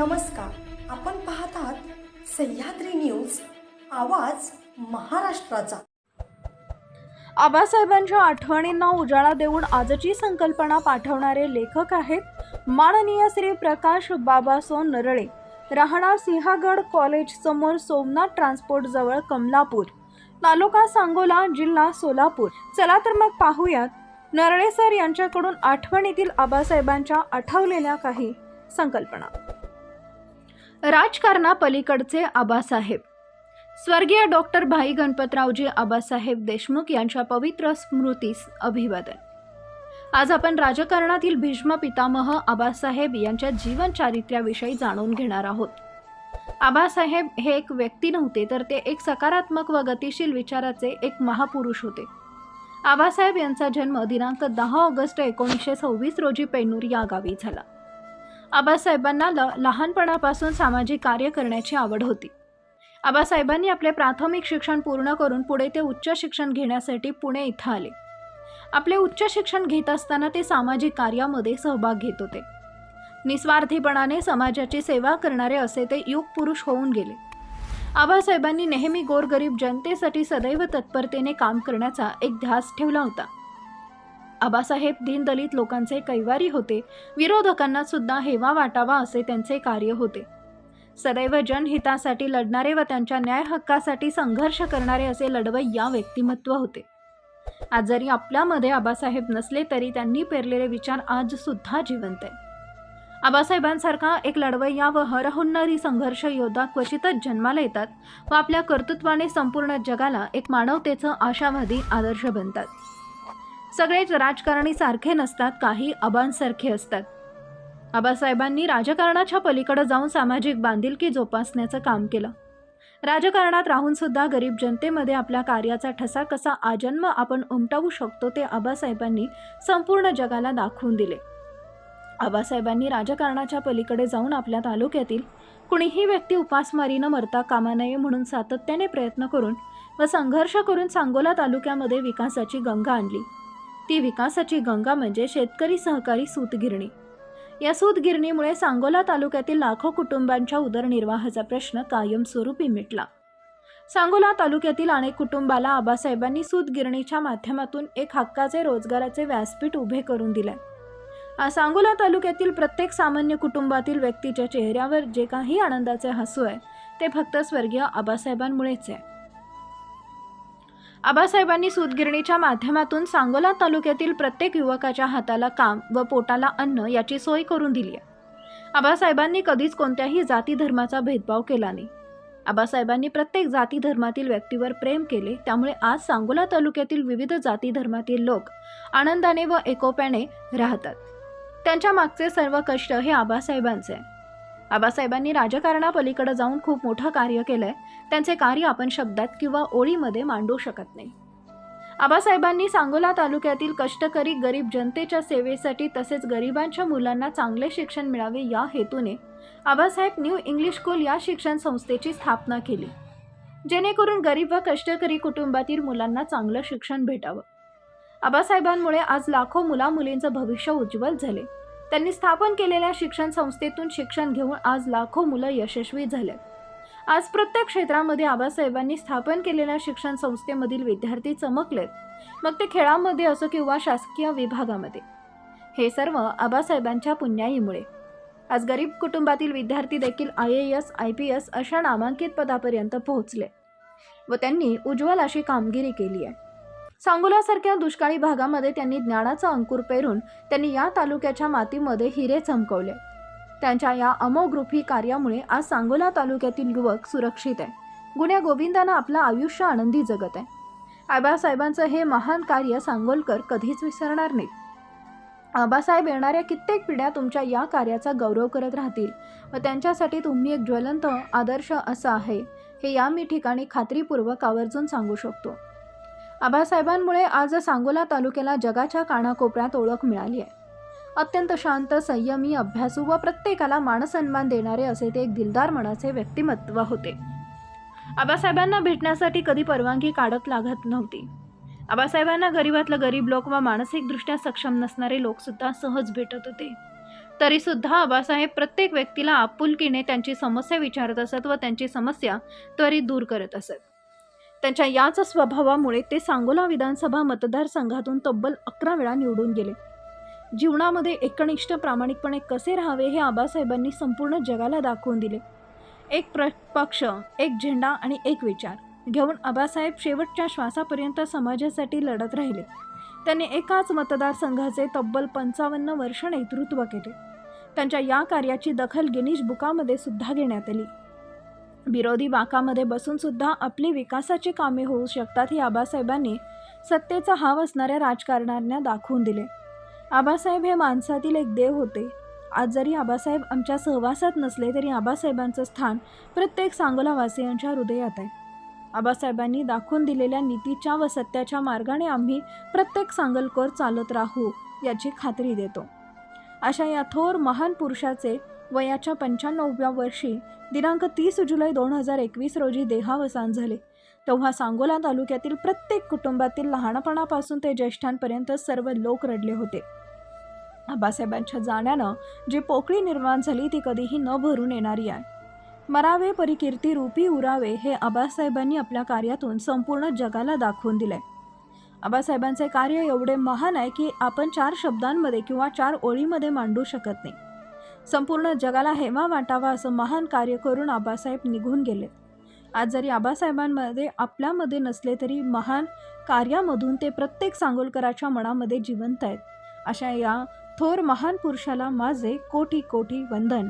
नमस्कार. आपण पाहत आहात सह्याद्री न्यूज आवाज महाराष्ट्राचा. आबासाहेबांच्या आठवणींना उजाळा देऊन आजची संकल्पना पाठवणारे लेखक आहेत माननीय श्री प्रकाश बाबासो नरळे. राहणार सिंहगड कॉलेज समोर सोमनाथ ट्रान्सपोर्ट जवळ कमलापूर. तालुका सांगोला जिल्हा सोलापूर. चला तर मग पाहूयात नरळे सर यांच्याकडून आठवणीतील आबासाहेबांच्या आठवलेल्या काही संकल्पना. राजकारणापलीकडचे आबासाहेब. स्वर्गीय डॉक्टर भाई गणपतरावजी आबासाहेब देशमुख यांच्या पवित्र स्मृतीस अभिवादन. आज आपण राजकारणातील भीष्म पितामह आबासाहेब यांच्या जीवन चारित्र्याविषयी जाणून घेणार आहोत. आबासाहेब हे एक व्यक्ती नव्हते तर ते एक सकारात्मक व गतिशील विचाराचे एक महापुरुष होते. आबासाहेब यांचा जन्म दिनांक दहा ऑगस्ट एकोणीसशे सव्वीस रोजी पेनूर या गावी झाला. आबासाहेबांना ल लहानपणापासून सामाजिक कार्य करण्याची आवड होती. आबासाहेबांनी आपले प्राथमिक शिक्षण पूर्ण करून पुढे ते उच्च शिक्षण घेण्यासाठी पुणे इथं आले. आपले उच्च शिक्षण घेत असताना ते सामाजिक कार्यामध्ये सहभाग घेत होते. निस्वार्थीपणाने समाजाची सेवा करणारे असे ते युग पुरुष होऊन गेले. आबासाहेबांनी नेहमी गोरगरीब जनतेसाठी सदैव तत्परतेने काम करण्याचा एक ध्यास ठेवला होता. आबासाहेब दीनदलित लोकांचे कैवारी होते. विरोधकांना सुद्धा हेवा वाटावा असे त्यांचे कार्य होते. सदैव जनहितासाठी लढणारे व त्यांच्या न्याय हक्कासाठी संघर्ष करणारे असे लढवय्या व्यक्तिमत्व होते. आज जरी आपल्यामध्ये आबासाहेब नसले तरी त्यांनी पेरलेले विचार आज सुद्धा जिवंत आहे आबासाहेबांसारखा एक लढवय्या व हरहुन्नरी संघर्ष योद्धा क्वचितच जन्माला येतात व आपल्या कर्तृत्वाने संपूर्ण जगाला एक मानवतेचं आशावादी आदर्श बनतात. सगळेच राजकारणी सारखे नसतात काही आबांसारखे असतात. आबासाहेबांनी राजकारणाच्या पलीकडे जाऊन सामाजिक बांधिलकी जोपासण्याचं काम केलं. राजकारणात राहूनसुद्धा गरीब जनतेमध्ये आपल्या कार्याचा ठसा कसा आजन्म आपण उमटवू शकतो ते आबासाहेबांनी संपूर्ण जगाला दाखवून दिले. आबासाहेबांनी राजकारणाच्या पलीकडे जाऊन आपल्या तालुक्यातील कुणीही व्यक्ती उपासमारीनं मरता कामा नये म्हणून सातत्याने प्रयत्न करून व संघर्ष करून सांगोला तालुक्यामध्ये विकासाची गंगा आणली. ती विकासाची गंगा म्हणजे शेतकरी सहकारी सूतगिरणी. या सूतगिरणीमुळे सांगोला तालुक्यातील लाखो कुटुंबांच्या उदरनिर्वाहाचा प्रश्न कायमस्वरूपी मिटला. सांगोला तालुक्यातील अनेक कुटुंबाला आबासाहेबांनी सूतगिरणीच्या माध्यमातून एक हक्काचे रोजगाराचे व्यासपीठ उभे करून दिले. आज सांगोला तालुक्यातील प्रत्येक सामान्य कुटुंबातील व्यक्तीच्या चेहऱ्यावर जे काही आनंदाचे हसू आहे ते फक्त स्वर्गीय आबासाहेबांमुळेच आहे. आबासाहेबांनी सूतगिरणीच्या माध्यमातून सांगोला तालुक्यातील प्रत्येक युवकाच्या हाताला काम व पोटाला अन्न याची सोय करून दिली आहे. आबासाहेबांनी कधीच कोणत्याही जाती धर्माचा भेदभाव केला नाही. आबासाहेबांनी प्रत्येक जाती धर्मातील व्यक्तीवर प्रेम केले त्यामुळे आज सांगोला तालुक्यातील विविध जाती धर्मातील लोक आनंदाने व एकोप्याने राहतात. त्यांच्या मागचे सर्व कष्ट हे आबासाहेबांचे आबासाहेबांनी राजकारणापलीकडे जाऊन खूप मोठं कार्य केलंय. त्यांचे कार्य आपण शब्दात किंवा ओळीमध्ये मांडू शकत नाही. आबासाहेबांनी सांगोला तालुक्यातील कष्टकरी गरीब जनतेच्या सेवेसाठी तसेच गरिबांच्या मुलांना चांगले शिक्षण मिळावे या हेतूने आबासाहेब न्यू इंग्लिश स्कूल या शिक्षण संस्थेची स्थापना केली. जेणेकरून गरीब व कष्टकरी कुटुंबातील मुलांना चांगलं शिक्षण भेटावं. आबासाहेबांमुळे आज लाखो मुला मुलींचं भविष्य उज्ज्वल झाले. त्यांनी स्थापन केलेल्या शिक्षण संस्थेतून शिक्षण घेऊन आज लाखो मुलं यशस्वी झाले. आज प्रत्येक क्षेत्रामध्ये आबासाहेबांनी स्थापन केलेल्या शिक्षण संस्थेमधील विद्यार्थी चमकलेत. मग ते खेळामध्ये असो किंवा शासकीय विभागामध्ये. हे सर्व आबासाहेबांच्या पुण्याईमुळे. आज गरीब कुटुंबातील विद्यार्थी देखील I A S I P S अशा नामांकित पदापर्यंत पोहोचले व त्यांनी उज्ज्वल अशी कामगिरी केली आहे. सांगोलासारख्या दुष्काळी भागामध्ये त्यांनी ज्ञानाचा अंकुर पेरून त्यांनी या तालुक्याच्या मातीमध्ये हिरे चमकवले. त्यांच्या या अमोग्रुफी कार्यामुळे आज सांगोला तालुक्यातील युवक सुरक्षित आहे. गुण्या गोविंदानं आपलं आयुष्य आनंदी जगत आहे. आबासाहेबांचं हे महान कार्य सांगोलकर कधीच विसरणार नाहीत. आबासाहेब येणाऱ्या कित्येक पिढ्या तुमच्या या कार्याचा गौरव करत राहतील व त्यांच्यासाठी तुम्ही एक ज्वलंत आदर्श असा आहे हे या मी ठिकाणी खात्रीपूर्वक आवर्जून सांगू शकतो. आबासाहेबांमुळे आज सांगोला तालुक्याला जगाच्या कानाकोपऱ्यात ओळख मिळाली आहे. अत्यंत शांत संयमी अभ्यासू व प्रत्येकाला मानसन्मान देणारे असे ते एक दिलदार मनाचे व्यक्तिमत्व होते. आबासाहेबांना भेटण्यासाठी कधी परवानगी काढत लागत नव्हती. आबासाहेबांना गरीबातलं गरीब लोक व मानसिकदृष्ट्या सक्षम नसणारे लोकसुद्धा सहज भेटत होते. तरीसुद्धा आबासाहेब प्रत्येक व्यक्तीला आपुलकीने त्यांची समस्या विचारत असत व त्यांची समस्या त्वरित दूर करत असत. त्यांच्या याच स्वभावामुळे ते सांगोला विधानसभा मतदारसंघातून तब्बल अकरा वेळा निवडून गेले. जीवनामध्ये एकनिष्ठ प्रामाणिकपणे कसे राहावे हे आबासाहेबांनी संपूर्ण जगाला दाखवून दिले. एक प्र पक्ष एक झेंडा आणि एक विचार घेऊन आबासाहेब शेवटच्या श्वासापर्यंत समाजासाठी लढत राहिले. त्यांनी एकाच मतदारसंघाचे तब्बल पंचावन्न वर्ष नेतृत्व केले. त्यांच्या या कार्याची दखल गिनीज बुकामध्ये सुद्धा घेण्यात आली. विरोधी बाकामध्ये बसूनसुद्धा आपली विकासाची कामे होऊ शकतात ही आबासाहेबांनी सत्तेचा हाव असणाऱ्या राजकारण्यांना दाखवून दिले. आबासाहेब हे माणसातील एक देव होते. आज जरी आबासाहेब आमच्या सहवासात नसले तरी आबासाहेबांचं स्थान प्रत्येक सांगोलावासियांच्या हृदयात आहे. आबासाहेबांनी दाखवून दिलेल्या नीतीच्या व सत्याच्या मार्गाने आम्ही प्रत्येक सांगलकर चालत राहू याची खात्री देतो. अशा या थोर महान पुरुषाचे वयाच्या पंच्याण्णवव्या वर्षी दिनांक तीस जुलै दोन हजार एकवीस रोजी देहावसान झाले. तेव्हा सांगोला तालुक्यातील प्रत्येक कुटुंबातील लहानपणापासून ते ज्येष्ठांपर्यंत सर्व लोक रडले होते. आबासाहेबांच्या जाण्यानं जी पोकळी निर्माण झाली ती कधीही न भरून येणारी आहे. मरावे परिकीर्ती रूपी उरावे हे आबासाहेबांनी आपल्या कार्यातून संपूर्ण जगाला दाखवून दिलंय. आबासाहेबांचे कार्य एवढे महान आहे की आपण चार शब्दांमध्ये किंवा चार ओळीमध्ये मांडू शकत नाही. संपूर्ण जगाला हेवा वाटावा असं महान कार्य करून आबासाहेब निघून गेले. आज जरी आबासाहेबांमध्ये आपल्यामध्ये नसले तरी महान कार्यामधून ते प्रत्येक सांगोलकराच्या मनामध्ये जिवंत आहेत. अशा या थोर महान पुरुषाला माझे कोटी कोटी वंदन.